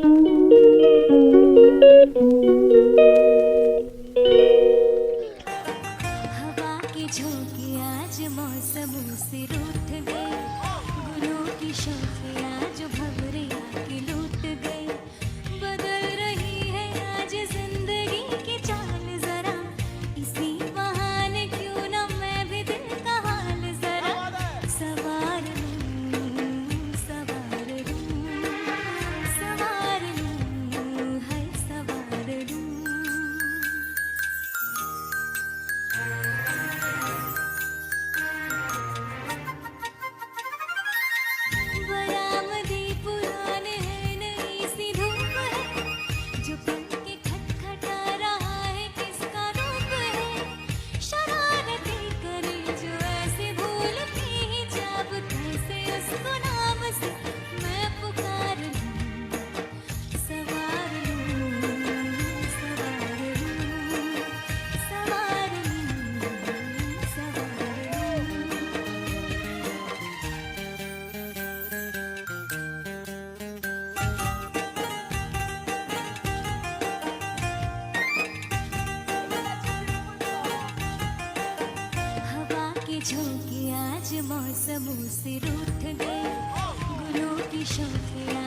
Thank you. 你想听。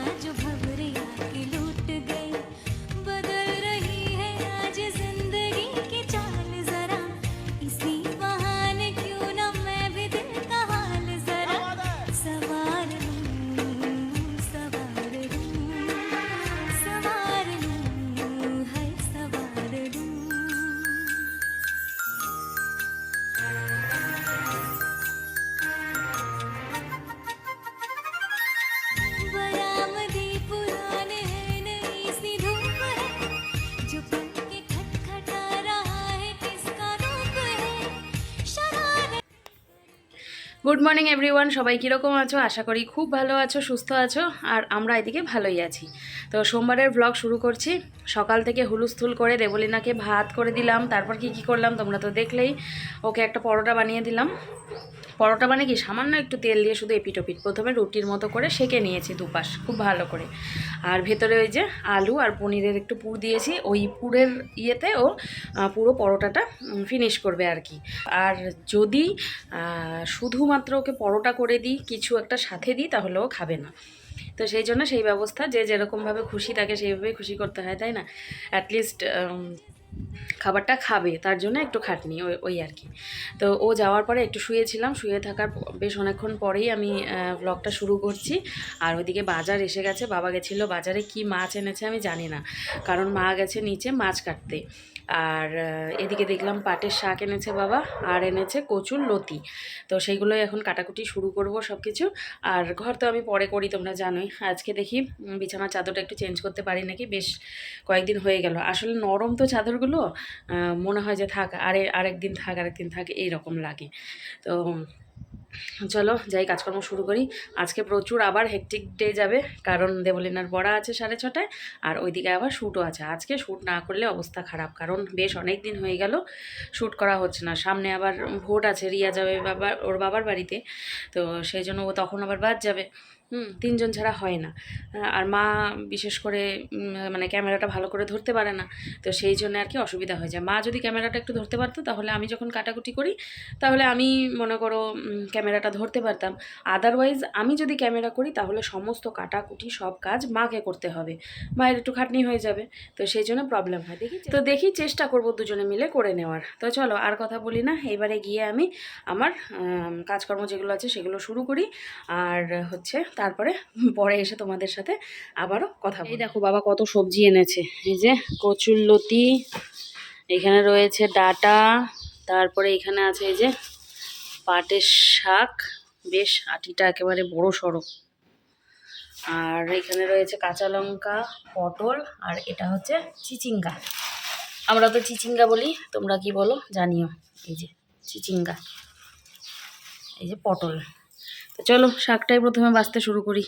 good morning everyone সবাই কীরকম আছো? আশা করি খুব ভালো আছো, সুস্থ আছো, আর আমরা এদিকে ভালোই আছি। তো সোমবারের ব্লগ শুরু করছি। সকাল থেকে হুলুস্থুল করে দেবলিনাকে ভাত করে দিলাম। তারপর কি কি করলাম তোমরা তো দেখলেই। ওকে একটা পরোটা বানিয়ে দিলাম। পরোটা মানে কি সামান্য একটু তেল দিয়ে শুধু এপিটোপিট? প্রথমে রুটির মতো করে সেকে নিয়েছি দুপাশ, খুব ভালো করে। আর ভেতরে ওই যে আলু আর পনিরের একটু পুর দিয়েছি, ওই পুরের ইয়েতে ও পুরো পরোটাটা ফিনিশ করবে আর কি। আর যদি শুধুমাত্র ওকে পরোটা করে দিই, কিছু একটা সাথে দিই, তাহলে ও খাবে না। তো সেই জন্য সেই ব্যবস্থা, যে যেরকমভাবে খুশি তাকে সেইভাবেই খুশি করতে হয়, তাই না? অ্যাটলিস্ট খাবারটা খাবে, তার জন্য একটু খাটনি, ওই ওই আর কি। তো ও যাওয়ার পরে একটু শুয়েছিলাম, শুয়ে থাকার বেশ অনেকক্ষণ পরেই আমি ব্লগটা শুরু করছি। আর ওইদিকে বাজার এসে গেছে, বাবা গেছিল বাজারে কি মাছ এনেছে আমি জানি না। কারণ মা গেছে নিচে মাছ কাটতে। আর এদিকে দেখলাম পাটের শাক এনেছে বাবা আর এনেছে কচুর লতি। তো সেইগুলোই এখন কাটাকুটি শুরু করব সব কিছু আর ঘর তো আমি পরে করি তোমরা জানোই। আজকে দেখি উম, বিছানার চাদরটা একটু চেঞ্জ করতে পারি নাকি? বেশ কয়েকদিন হয়ে গেল। আসলে নরম তো চাদরগুলো মনে হয় যে থাক আরে আরেকদিন থাক আরেকদিন থাক এইরকম লাগে। তো চলো যাই, কাজকর্ম শুরু করি। আজকে প্রচুর আবার হেকটিক ডে যাবে, কারণ দেবলিনার পড়া আছে সাড়ে ছটায়, আর ওইদিকে আবার শ্যুটও আছে। আজকে শ্যুট না করলে অবস্থা খারাপ, কারণ বেশ অনেক দিন হয়ে গেল শ্যুট করা হচ্ছে না। সামনে আবার ভোট আছে, রিয়া যাবে বাবার, ওর বাবার বাড়িতে, তো সেই জন্য ও তখন আবার বাদ যাবে। হুম। তিনজন ছাড়া হয় না। আর মা বিশেষ করে মানে ক্যামেরাটা ভালো করে ধরতে পারে না। তো সেই জন্য আর কি অসুবিধা হয়ে যায়। মা যদি ক্যামেরাটা একটু ধরতে পারতো তাহলে আমি যখন কাটাকুটি করি তাহলে আমি মনে করো ক্যামেরাটা ধরতে পারতাম। আদারওয়াইজ আমি যদি ক্যামেরা করি তাহলে সমস্ত কাটাকুটি সব কাজ মাকে করতে হবে। মায়ের একটু খাটনি হয়ে যাবে। তো সেই জন্য প্রবলেম হয়। দেখি তো দেখি চেষ্টা করব দুজনে মিলে করে নেওয়ার। তো চলো আর কথা বলি না। এবারে গিয়ে আমি আমার কাজকর্ম যেগুলো আছে সেগুলো শুরু করি। আর হচ্ছে তারপরে পরে এসে তোমাদের সাথে আবারও কথা এই দেখো বাবা কত সবজি এনেছে। এই যে কচুর লতি এখানে রয়েছে ডাটা তারপরে এখানে আছে এই যে পাটের শাক বেশ আটিটা একেবারে বড় সড়ো। আর এখানে রয়েছে কাঁচা লঙ্কা পটল আর এটা হচ্ছে চিচিঙ্গা। আমরা তো চিচিঙ্গা বলি তোমরা কি বলো জানিও। এই যে চিচিঙ্গা এই যে পটল। চলো, শাকটাই প্রথমে বাঁচতে শুরু করি।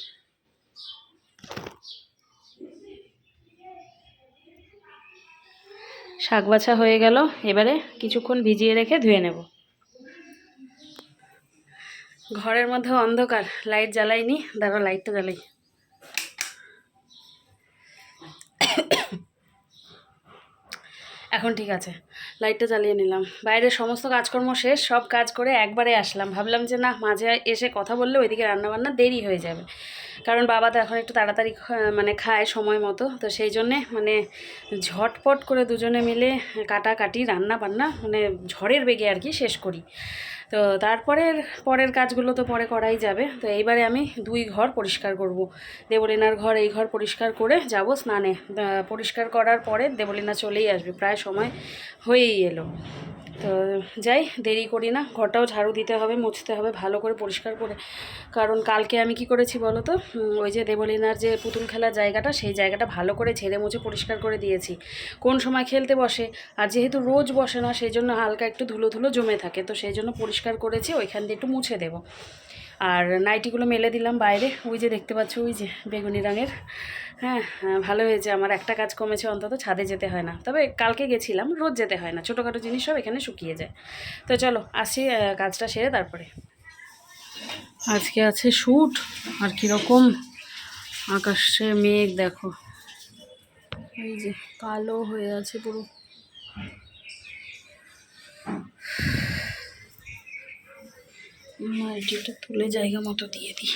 শাক বাছা হয়ে গেল, এবারে কিছুক্ষণ ভিজিয়ে রেখে ধুয়ে নেব। ঘরের মধ্যে অন্ধকার, লাইট জ্বালাইনি দাঁড়া লাইটটা জ্বালাই। এখন ঠিক আছে। লাইটটা জ্বালিয়ে নিলাম। বাইরের সমস্ত কাজকর্ম শেষ, সব কাজ করে একবারে আসলাম। ভাবলাম যে না, মাঝে এসে কথা বললে ওইদিকে রান্নাবান্না দেরি হয়ে যাবে। কারণ বাবা তো এখন একটু তাড়াতাড়ি মানে খায় সময় মতো। তো সেই জন্যে মানে ঝটপট করে দুজনে মিলে কাটাকাটি রান্না বান্না মানে ঝড়ের বেগে আর কি শেষ করি। তো তারপরের পরের কাজগুলো তো পরে করাই যাবে। তো এইবারে আমি দুই ঘর পরিষ্কার করব। দেবলিনার ঘর, এই ঘর পরিষ্কার করে যাব স্নানে। পরিষ্কার করার পরে দেবলিনা চলেই আসবে। প্রায় সময় হয়েই এলো। তো যাই, দেরি করি না। ঘরটাও ঝাড়ু দিতে হবে, মুছতে হবে, ভালো করে পরিষ্কার করে। কারণ কালকে আমি কি করেছি বলো তো? ওই যে দেবলিনার যে পুতুল খেলার জায়গাটা, সেই জায়গাটা ভালো করে ঝেড়ে মুছে পরিষ্কার করে দিয়েছি। কোন সময় খেলতে বসে? আর যেহেতু রোজ বসে না, সেই জন্য হালকা একটু ধুলো ধুলো জমে থাকে। তো সেই জন্য পরিষ্কার করেছি, ওইখান দিয়ে একটু মুছে দেবো। আর নাইটিগুলো মেলে দিলাম বাইরে। ওই যে দেখতে পাচ্ছ ওই যে বেগুনি রঙের। হ্যাঁ হ্যাঁ, ভালো হয়েছে। আমার একটা কাজ কমেছে অন্তত ছাদে যেতে হয় না। তবে কালকে গেছিলাম রোজ যেতে হয় না। ছোটোখাটো জিনিস সব এখানে শুকিয়ে যায়। তো চলো আসি কাজটা সেরে তারপরে। আজকে আছে শ্যুট আর কীরকম? আকাশে মেঘ দেখো। এই যে কালো হয়ে আছে পুরো। নাইটিটা তুলে জায়গা মতো দিয়ে দিই।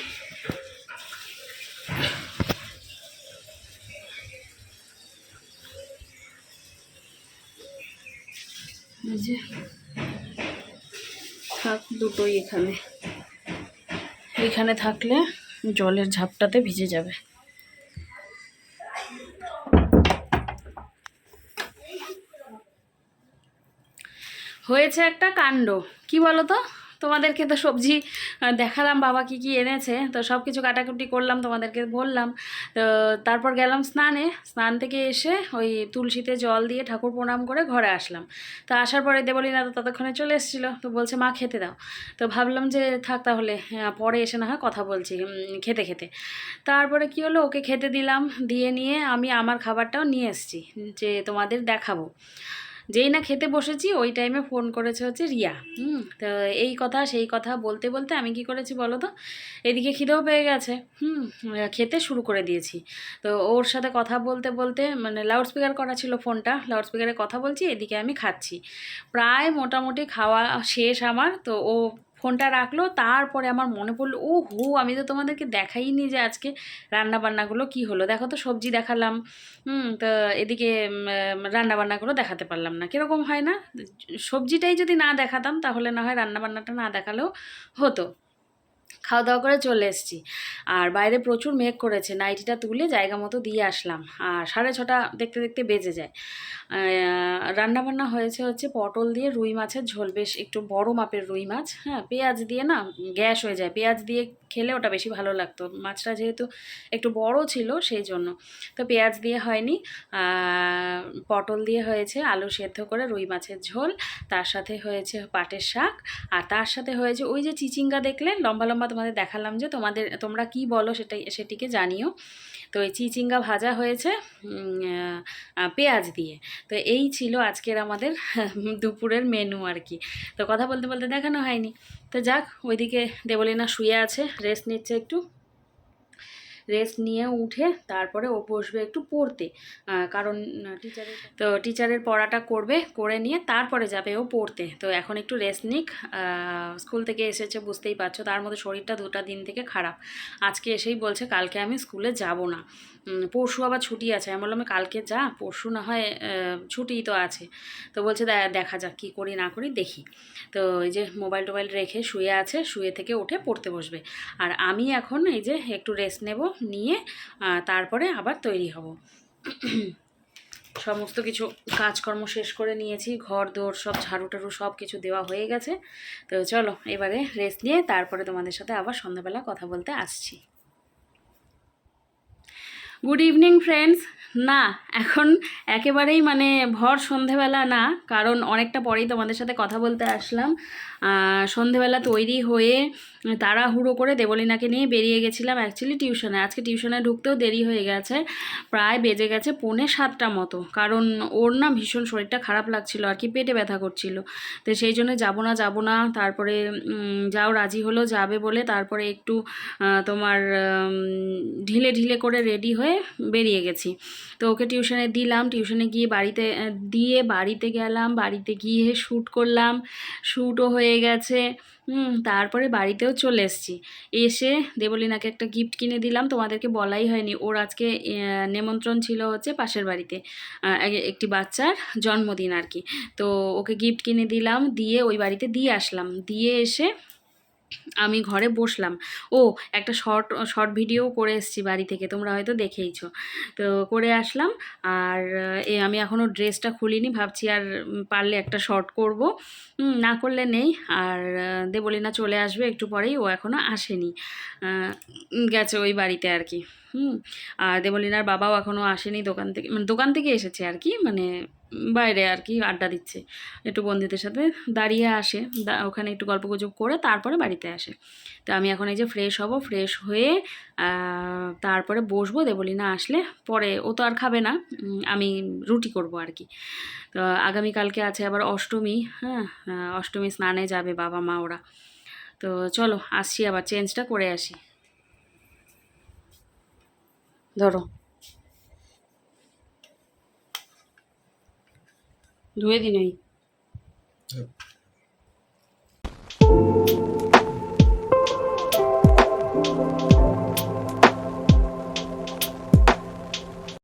যে, থাক দুটোই এখানে। এখানে থাকলে জলের ঝাপটাতে ভিজে যাবে। হয়েছে একটা কাণ্ড। কি বলো তো? তোমাদেরকে তো সবজি দেখালাম, বাবা কি কি এনেছে, তো সব কিছু কাটাকুটি করলাম, তোমাদেরকে বললাম। তো তারপর গেলাম স্নানে, স্নান থেকে এসে ওই তুলসীতে জল দিয়ে ঠাকুর প্রণাম করে ঘরে আসলাম। তো আসার পরে দেবলীনা তো ততক্ষণে চলে এসেছিল, তো বলছে, মা, খেতে দাও। তো ভাবলাম যে, থাক তাহলে পরে এসে না হয় কথা বলছি খেতে খেতে। তারপরে কি হলো, ওকে খেতে দিলাম, দিয়ে নিয়ে আমি আমার খাবারটাও নিয়ে এসেছি, যে তোমাদের দেখাবো। যেই না খেতে বসেছি ওই টাইমে ফোন করেছে হচ্ছে রিয়া। হুম। তো এই কথা সেই কথা বলতে বলতে আমি কি করেছি বলো তো? এদিকে খিদেও পেয়ে গেছে। হুম। খেতে শুরু করে দিয়েছি। তো ওর সাথে কথা বলতে বলতে মানে লাউড স্পিকার করা ছিল ফোনটা লাউড লাউডস্পিকারে কথা বলছি এদিকে আমি খাচ্ছি। প্রায় মোটামুটি খাওয়া শেষ আমার তো ও ফোনটা রাখল, তারপরে আমার মনে পড়ল ও হো আমি তো তোমাদেরকে দেখাইনি যে আজকে রান্নাবান্নাগুলো কি হলো। দেখো তো, সবজি দেখালাম, হুম, তো এদিকে রান্নাবান্নাগুলো দেখাতে পারলাম না। কীরকম হয় না? সবজিটাই যদি না দেখাতাম, তাহলে না হয় রান্নাবান্নাটা না দেখালেও হতো। খাওয়া দাওয়া করে চলে এসেছি। আর বাইরে প্রচুর মেঘ করেছে। নাইটিটা তুলে জায়গা মতো দিয়ে আসলাম। আর সাড়ে ছটা দেখতে দেখতে বেজে যায়। রান্নাবান্না হয়েছে হচ্ছে পটল দিয়ে রুই মাছের ঝোল। বেশ একটু বড় মাপের রুই মাছ। হ্যাঁ পেঁয়াজ দিয়ে না, গ্যাস হয়ে যায়। পেঁয়াজ দিয়ে খেলে ওটা বেশি ভালো লাগতো। মাছটা যেহেতু একটু বড় ছিল সেই জন্য। তো পেঁয়াজ দিয়ে হয়নি পটল দিয়ে হয়েছে, আলু সেদ্ধ করে রুই মাছের ঝোল, তার সাথে হয়েছে পাটের শাক, আর তার সাথে হয়েছে ওই যে চিচিঙ্গা দেখলে লম্বা লম্বা তোমাদের দেখালাম যে তোমাদের, তোমরা কি বলো সেটাই, সেটিকে জানিও। তো এই চিচিঙ্গা ভাজা হয়েছে পেঁয়াজ দিয়ে। তো এই ছিল আজকের আমাদের দুপুরের মেনু আর কি। তো কথা বলতে বলতে দেখানো হয়নি। তো যাক, ওইদিকে দেবলীনা শুয়ে আছে রেস্ট নিচ্ছে একটু। রেস্ট নিয়ে উঠে তারপরে ও বসবে একটু পড়তে। কারণ টিচারের তো টিচারের পড়াটা করবে করে নিয়ে তারপরে যাবে ও পড়তে। তো এখন একটু রেস্ট নিক। স্কুল থেকে এসেছে বুঝতেই পারছ তার মধ্যে শরীরটা দুটা দিন থেকে খারাপ। আজকে এসেই বলছে কালকে আমি স্কুলে যাব না। পরশু আবার ছুটি আছে। আমি বললাম কালকে যা, পরশু না হয় ছুটিই তো আছে। তো বলছে, "দে- দেখা যাক কী করি না করি, দেখি। তো এই যে মোবাইল টোবাইল রেখে শুয়ে আছে, শুয়ে থেকে উঠে পড়তে বসবে। আর আমি এখন এই যে একটু রেস্ট নেব, নিয়ে তারপরে আবার তৈরি হব। সমস্ত কিছু কাজকর্ম শেষ করে নিয়েছি ঘর দোর সব ঝাড়ু টাড়ু সব কিছু দেওয়া হয়ে গেছে। তো চলো, এবারে রেস্ট নিয়ে, তারপরে তোমাদের সাথে আবার সন্ধ্যাবেলা কথা বলতে আসছি। গুড ইভিনিং ফ্রেন্ডস না, এখন একেবারেই মানে ভর সন্ধেবেলা না, কারণ অনেকটা পরেই তোমাদের সাথে কথা বলতে আসলাম। সন্ধেবেলা তৈরি হয়ে তাড়াহুড়ো করে দেবলীনাকে নিয়ে বেরিয়ে গেছিলাম অ্যাকচুয়ালি টিউশনে। আজকে টিউশনে ঢুকতেও দেরি হয়ে গেছে, প্রায় বেজে গেছে পৌনে সাতটা মতো, কারণ ওর না ভীষণ শরীরটা খারাপ লাগছিল, আর কি পেটে ব্যথা করছিল। তো সেই জন্য যাব না যাব না, তারপরে যাও রাজি হলো, যাবে বলে তারপরে একটু তোমার ঢিলে ঢিলে করে রেডি হয়ে বেরিয়ে গেছি। তো ওকে টিউশনে দিলাম, টিউশনে গিয়ে বাড়িতে দিয়ে বাড়িতে গেলাম, বাড়িতে গিয়ে শ্যুট করলাম, শ্যুটও হয়ে গেছে। তারপরে বাড়িতেও চলে এসেছি। এসে দেবলিনাকে একটা গিফট কিনে দিলাম, তোমাদেরকে বলাই হয়নি। ওর আজকে নেমন্ত্রণ ছিল হচ্ছে পাশের বাড়িতে একটি বাচ্চার জন্মদিন আর কি। তো ওকে গিফট কিনে দিলাম, দিয়ে ওই বাড়িতে দিয়ে আসলাম। দিয়ে এসে আমি ঘরে বসলাম। ও, একটা শর্ট শর্ট ভিডিও করে এসেছি বাড়ি থেকে, তোমরা হয়তো দেখেইছ। তো করে আসলাম, আর এ, আমি এখনও ড্রেসটা খুলিনি, ভাবছি আর পারলে একটা শর্ট করব। না করলে নেই, আর দেবলিনা চলে আসবে, একটু পরেই, ও এখনও আসেনি। গেছে ওই বাড়িতে আর কি। হুম, আর দেবলিনার বাবাও এখনও আসেনি দোকান থেকে মানে দোকান থেকে এসেছে আর কি মানে বাইরে আর কি আড্ডা দিচ্ছে। একটু বন্ধুদের সাথে দাঁড়িয়ে আসে ওখানে একটু গল্প গুজব করে তারপরে বাড়িতে আসে। তো আমি এখন এই যে ফ্রেশ হব ফ্রেশ হয়ে তারপরে বসবো, দেবলিনা আসলে পরে ও তো আর খাবে না আমি রুটি করব আর কি। তো আগামীকালকে আছে আবার অষ্টমী হ্যাঁ অষ্টমী স্নানে যাবে বাবা মা ওরা। তো চলো, আসছি আবার চেঞ্জটা করে আসি। ধরো। ধুয়ে দিন হ্যাঁ।